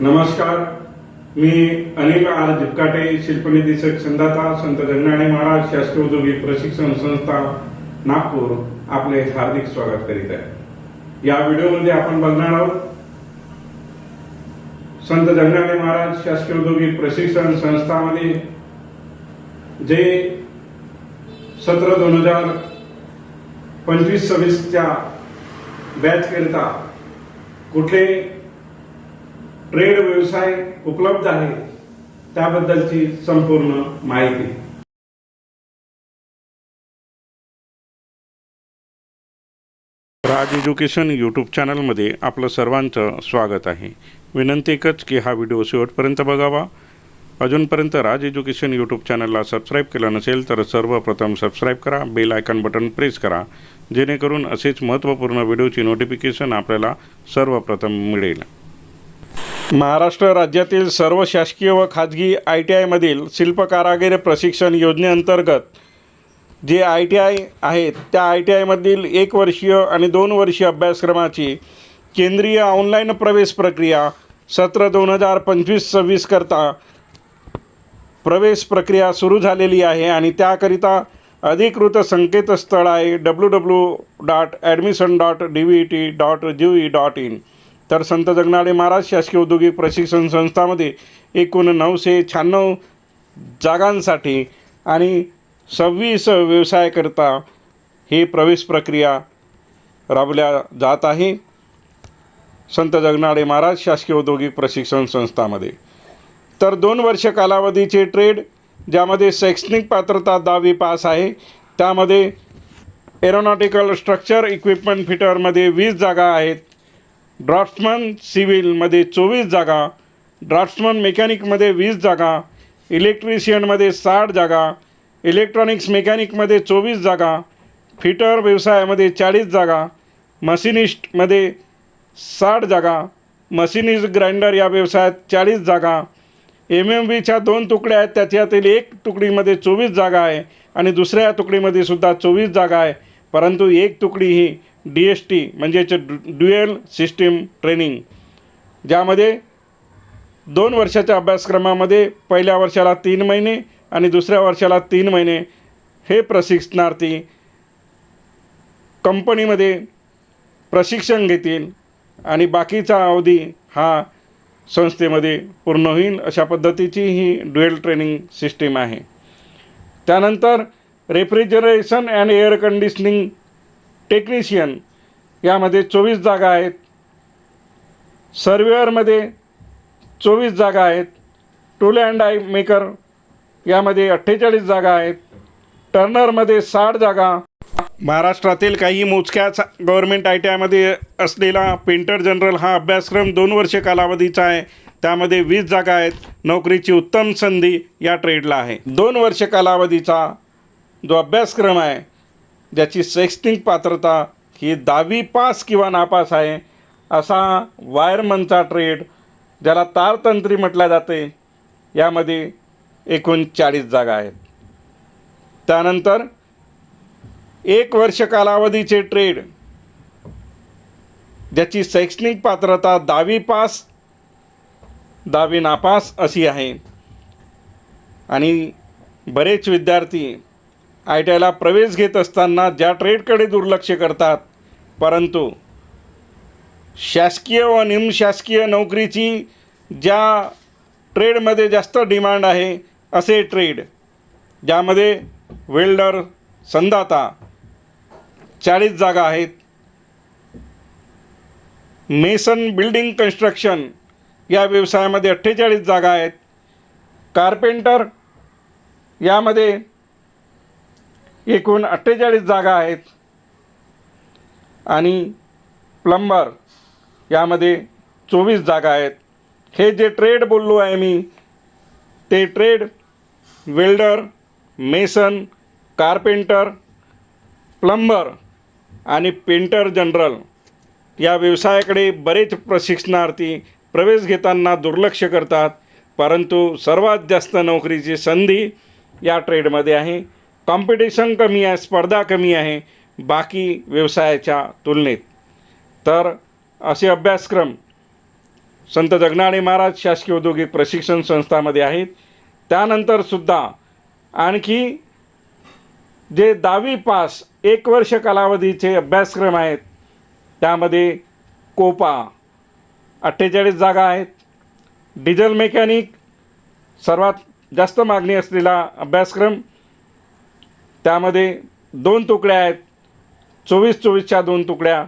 नमस्कार. मी अनिल आर दिपकाटे शिल्पनिधी संदाता संत गंगाणे महाराज शासकीय औद्योगिक प्रशिक्षण संस्था नागपूर आपले हार्दिक स्वागत करीत आहे. या व्हिडिओमध्ये आपण बघणार आहोत संत गंगाणे महाराज शासकीय औद्योगिक प्रशिक्षण संस्थामध्ये जे सत्र दोन हजार पंचवीस सव्वीसच्या बॅच करिता कुठले ट्रेड व्यवसाय उपलब्ध आहे त्याबद्दलची संपूर्ण माहिती. राज एज्युकेशन यूट्यूब चॅनलमध्ये आपलं सर्वांचं स्वागत आहे. विनंती एकच की हा व्हिडिओ शेवटपर्यंत बघावा. अजूनपर्यंत राज एज्युकेशन यूट्यूब चॅनलला सबस्क्राईब केलं नसेल तर सर्वप्रथम सबस्क्राईब करा बेल आयकॉन बटन प्रेस करा जेणेकरून असेच महत्त्वपूर्ण व्हिडिओची नोटिफिकेशन आपल्याला सर्वप्रथम मिळेल. महाराष्ट्र राज्यातील सर्व शासकीय व खाजगी आय टी आयमधील शिल्पकारागिरी प्रशिक्षण योजनेअंतर्गत जे आय टी आय आहेत त्या आय टी आयमधील एक वर्षीय आणि दोन वर्षीय अभ्यासक्रमाची केंद्रीय ऑनलाईन प्रवेश प्रक्रिया सत्र दोन हजार पंचवीस सव्वीसकरता प्रवेश प्रक्रिया सुरू झालेली आहे आणि त्याकरिता अधिकृत संकेतस्थळ आहे W W dot admission dot D V T dot G E dot in. तर संत जगनाडे महाराज शासकीय औद्योगिक प्रशिक्षण संस्थामध्ये एकूण नऊशे शहाण्णव जागांसाठी आणि सव्वीस व्यवसायाकरिता हे प्रवेश प्रक्रिया राबवल्या जात आहे. संत जगनाडे महाराज शासकीय औद्योगिक प्रशिक्षण संस्थामध्ये. तर दोन वर्ष कालावधीचे ट्रेड ज्यामध्ये शैक्षणिक पात्रता दहावी पास आहे. त्यामध्ये एरोनॉटिकल स्ट्रक्चर इक्विपमेंट फिटरमध्ये वीस जागा आहेत. ड्राफ्ट्समन सिव्हिलमध्ये चोवीस जागा ड्राफ्ट्समन मेकॅनिकमध्ये वीस जागा इलेक्ट्रिशियनमध्ये साठ जागा इलेक्ट्रॉनिक्स मेकॅनिकमध्ये चोवीस जागा फिटर व्यवसायामध्ये चाळीस जागा मशिनिस्टमध्ये साठ जागा मशिनिस्ट ग्राइंडर या व्यवसायात चाळीस जागा एम एम बीच्या दोन तुकड्या आहेत त्याच्यातील एक तुकडीमध्ये चोवीस जागा आहे आणि दुसऱ्या तुकडीमध्ये सुद्धा चोवीस जागा आहे. परंतु एक तुकडी ही डी एस टी म्हणजेच डु ड्युएल सिस्टीम ट्रेनिंग. ज्यामध्ये दोन वर्षाच्या अभ्यासक्रमामध्ये पहिल्या वर्षाला तीन महिने आणि दुसऱ्या वर्षाला तीन महिने हे प्रशिक्षणार्थी कंपनीमध्ये प्रशिक्षण घेतील आणि बाकीचा अवधी हा संस्थेमध्ये पूर्ण होईल अशा पद्धतीची ही ड्युएल ट्रेनिंग सिस्टीम आहे. त्यानंतर refrigeration and air conditioning technician. यामध्ये चोवीस जागा आहेत. सर्वेअरमध्ये चोवीस जागा आहेत. टूल अँड आय मेकर यामध्ये अठ्ठेचाळीस जागा आहेत. टर्नरमध्ये साठ जागा. महाराष्ट्रातील काही मोजक्याच गव्हर्मेंट आय टी आयमध्ये असलेला पेंटर जनरल हा अभ्यासक्रम दोन वर्ष कालावधीचा आहे. त्यामध्ये वीस जागा आहेत. नोकरीची उत्तम संधी या ट्रेडला आहे. दोन वर्ष कालावधीचा जो अभ्यासक्रम आहे ज्याची शैक्षणिक पात्रता ही दहावी पास किंवा नापास आहे असा वायरमनचा ट्रेड ज्याला तारतंत्री म्हटल्या जाते यामध्ये एकूण चाळीस जागा आहेत. त्यानंतर एक वर्ष कालावधीचे ट्रेड ज्याची शैक्षणिक पात्रता दहावी पास दहावी नापास अशी आहे. आणि बरेच विद्यार्थी आय टी आयला प्रवेश घेत असताना ज्या ट्रेडकडे दुर्लक्ष करतात परंतु शासकीय व निमशासकीय नोकरीची ज्या ट्रेडमध्ये जास्त डिमांड आहे असे ट्रेड ज्यामध्ये वेल्डर संदाता चाळीस जागा आहेत मेसन बिल्डिंग कन्स्ट्रक्शन या व्यवसायामध्ये अठ्ठेचाळीस जागा आहेत कार्पेंटर यामध्ये एकूण अठ्ठेचाळीस जागा आहेत. आणि प्लंबर यामध्ये चोवीस जागा आहेत. हे जे ट्रेड बोललो आहे मी ते trade welder mason carpenter plumber आणि पेंटर जनरल या व्यवसायाकडे बरेच प्रशिक्षणार्थी प्रवेश घेताना दुर्लक्ष करतात परंतु सर्वात जास्त नोकरीची संधी या ट्रेडमध्ये आहे. कॉम्पिटिशन कमी आहे स्पर्धा कमी आहे बाकी व्यवसायाच्या तुलनेत. तर असे अभ्यासक्रम संत जगनाळे महाराज शासकीय औद्योगिक प्रशिक्षण संस्थामध्ये आहेत. त्यानंतरसुद्धा आणखी जे दहावी पास एक वर्ष कालावधीचे अभ्यासक्रम आहेत त्यामध्ये कोपा अठ्ठेचाळीस जागा आहेत. डिझेल मेकॅनिक सर्वात जास्त मागणी असलेला अभ्यासक्रम त्यामध्ये दोन तुकड्या आहेत. चोवीस चोवीसच्या दोन तुकड्या.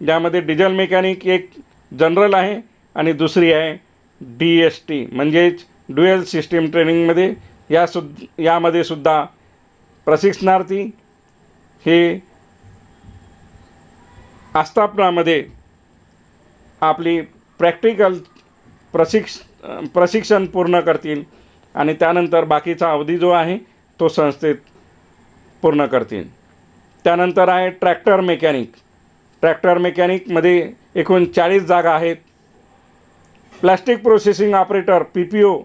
ज्यामध्ये डिझेल मेकॅनिक एक जनरल आहे आणि दुसरी आहे डी एस टी म्हणजेच ड्युएल सिस्टीम ट्रेनिंगमध्ये या सु यामध्ये सुद्धा प्रशिक्षणार्थी हे आस्थापनामध्ये आपली प्रॅक्टिकल प्रशिक्ष प्रशिक्षण पूर्ण करतील. आणि त्यानंतर बाकीचा अवधी जो आहे तो संस्थेत पूर्ण करतील. त्यानंतर आहे ट्रॅक्टर मेकॅनिक. ट्रॅक्टर मेकॅनिकमध्ये एकूण चाळीस जागा आहेत. Plastic processing operator P P O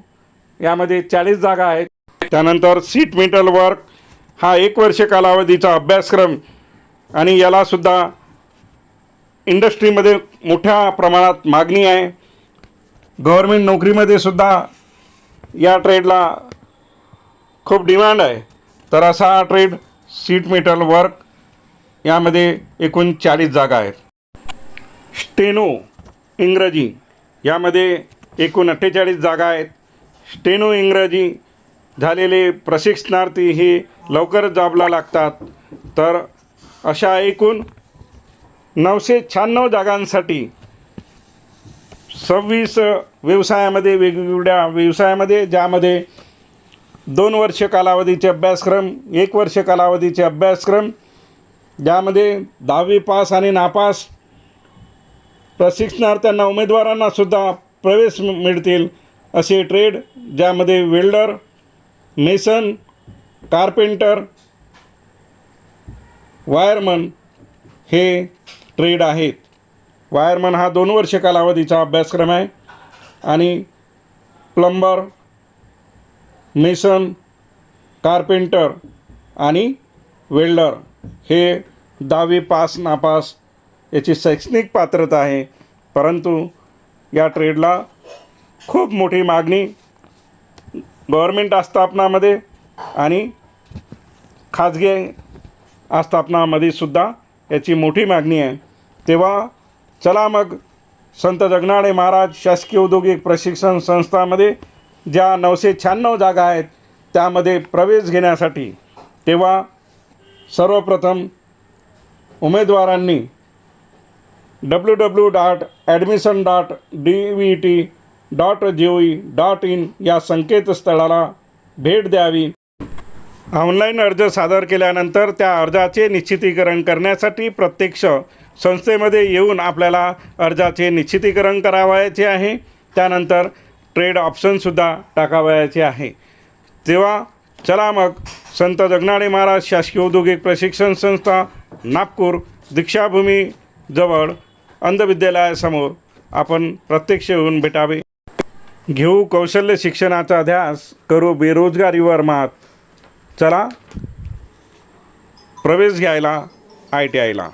यामध्ये चाळीस जागा आहेत. त्यानंतर सीट मेटल वर्क हा एक वर्ष कालावधीचा अभ्यासक्रम आणि यालासुद्धा इंडस्ट्रीमध्ये मोठ्या प्रमाणात मागणी आहे. गव्हर्मेंट नोकरीमध्ये सुद्धा या ट्रेडला खूप डिमांड आहे. तर असा हा ट्रेड सीट मेटल वर्क यामध्ये एकूण चाळीस जागा आहेत. स्टेनो इंग्रजी यामध्ये एकूण अठ्ठेचाळीस जागा आहेत. स्टेनो इंग्रजी झालेले प्रशिक्षणार्थी हे लवकर जॉबला लागतात. तर अशा एकूण नऊशे शहाण्णव जागांसाठी सव्वीस व्यवसायामध्ये वेगवेगळ्या व्यवसायामध्ये ज्यामध्ये दोन वर्ष कालावधीचे अभ्यासक्रम एक वर्ष कालावधीचे अभ्यासक्रम ज्यामध्ये दहावी पास आणि नापास प्रशिक्षणार्थ्यांना उमेदवारांना सुद्धा प्रवेश मिळतील असे ट्रेड ज्यामध्ये वेल्डर मेसन कार्पेंटर वायरमन हे ट्रेड आहेत. वायरमन हा दोन वर्ष कालावधीचा अभ्यासक्रम आहे आणि प्लंबर मेसन कारपेंटर आणि वेल्डर हे दहावी पास नापास याची शैक्षणिक पात्रता आहे. परंतु या ट्रेडला खूप मोठी मागणी गव्हर्मेंट आस्थापनामध्ये आणि खाजगी आस्थापनामध्ये सुद्धा याची मोठी मागणी आहे. तेव्हा चला मग संत जगनाडे महाराज शासकीय औद्योगिक प्रशिक्षण संस्थामध्ये ज्या नऊशे शहाण्णव जागा आहेत त्यामध्ये प्रवेश घेण्यासाठी तेव्हा सर्वप्रथम उमेदवारांनी W W dot admission dot D V T dot G O E dot in या संकेतस्थळाला भेट द्यावी. ऑनलाईन अर्ज सादर केल्यानंतर त्या अर्जाचे निश्चितीकरण करण्यासाठी प्रत्यक्ष संस्थेमध्ये येऊन आपल्याला अर्जाचे निश्चितीकरण करावयाचे आहे. त्यानंतर ट्रेड ऑप्शनसुद्धा टाकावयाचे आहे. तेव्हा चला मग संत जगनाडे महाराज शासकीय औद्योगिक प्रशिक्षण संस्था नागपूर दीक्षाभूमी जवळ अंधविद्यालयासमोर आपण प्रत्यक्ष येऊन भेटावे. घेऊ कौशल्य शिक्षणाचा ध्यास करू बेरोजगारीवर मात. चला प्रवेश घ्यायला आय टी आयला